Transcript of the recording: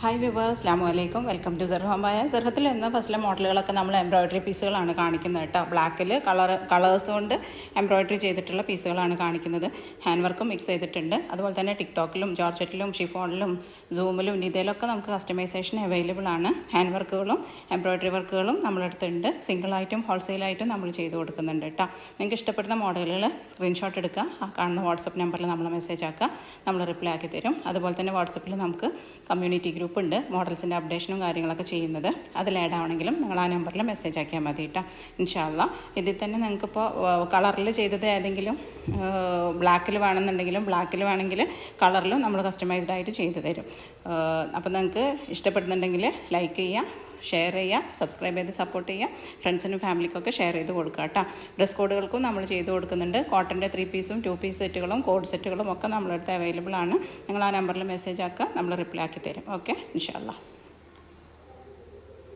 Hi viewers അസ്ലാം അലൈക്കും welcome to സെർഹമായ സെർഹത്തിൽ എന്ന ഫസ്റ്റിലെ മോഡലുകളൊക്കെ നമ്മൾ എംബ്രോയ്ഡറി പീസുകളാണ് കാണിക്കുന്നത് കേട്ടോ. ബ്ലാക്കിൽ കളർ കളേഴ്സ് കൊണ്ട് എംബ്രോയ്ഡറി ചെയ്തിട്ടുള്ള പീസുകളാണ് കാണിക്കുന്നത്. ഹാൻഡ് വർക്കും മിക്സ് ചെയ്തിട്ടുണ്ട്. അതുപോലെ തന്നെ ടിക്ടോക്കിലും ജോർജറ്റിലും ഷിഫോണിലും സൂമിലും ഇതിലൊക്കെ നമുക്ക് കസ്റ്റമൈസേഷൻ അവൈലബിൾ ആണ്. ഹാൻഡ് വർക്കുകളും എംബ്രോയ്ഡറി വർക്കുകളും നമ്മളെടുത്തുണ്ട് സിംഗിളായിട്ടും ഹോൾസെയിലായിട്ടും നമ്മൾ ചെയ്ത് കൊടുക്കുന്നുണ്ട് കേട്ടോ. നിങ്ങൾക്ക് ഇഷ്ടപ്പെടുന്ന മോഡലുകൾ സ്ക്രീൻഷോട്ട് എടുക്കുക. ആ കാണുന്ന വാട്സപ്പ് നമ്പറിൽ നമ്മൾ മെസ്സേജ് ആക്കുക. നമ്മൾ റിപ്ലൈ ആക്കി തരും. അതുപോലെ തന്നെ വാട്സപ്പിൽ നമുക്ക് കമ്മ്യൂണിറ്റി ഗ്രൂപ്പ് ഉണ്ട് മോഡൽസിന്റെ അപ്ഡേഷനും കാര്യങ്ങളൊക്കെ ചെയ്യുന്നത്. അതിൽ ആഡ് ആവണമെങ്കിലും നിങ്ങൾ ആ നമ്പറിൽ മെസ്സേജ് ആക്കിയാൽ മതി കേട്ടോ ഇൻഷാല്ല ഇതിൽ തന്നെ നിങ്ങൾക്കിപ്പോൾ കളറിൽ ചെയ്തത് ഏതെങ്കിലും ബ്ലാക്കിൽ വേണമെന്നുണ്ടെങ്കിലും ബ്ലാക്കിൽ വേണമെങ്കിൽ കളറിലും നമ്മൾ കസ്റ്റമൈസ്ഡ് ആയിട്ട് ചെയ്തു തരും. അപ്പോൾ നിങ്ങൾക്ക് ഇഷ്ടപ്പെടുന്നുണ്ടെങ്കിൽ ലൈക്ക് ചെയ്യുക ഷെയർ ചെയ്യുക സബ്സ്ക്രൈബ് ചെയ്ത് സപ്പോർട്ട് ചെയ്യുക ഫ്രണ്ട്സിനും ഫാമിലിക്കൊക്കെ ഷെയർ ചെയ്ത് കൊടുക്കുക കേട്ടോ. ഡ്രസ് കോഡുകൾക്കും നമ്മൾ ചെയ്ത് കൊടുക്കുന്നുണ്ട്. കോട്ടന്റെ ത്രീ പീസും ടു പീസ് സെറ്റുകളും കോഡ് സെറ്റുകളും ഒക്കെ നമ്മളടുത്ത് അവൈലബിൾ ആണ്. നിങ്ങൾ ആ നമ്പറിൽ മെസ്സേജ് ആക്കുക നമ്മൾ റിപ്ലൈ ആക്കി തരും. ഓക്കെ ഇൻഷാല്ലാ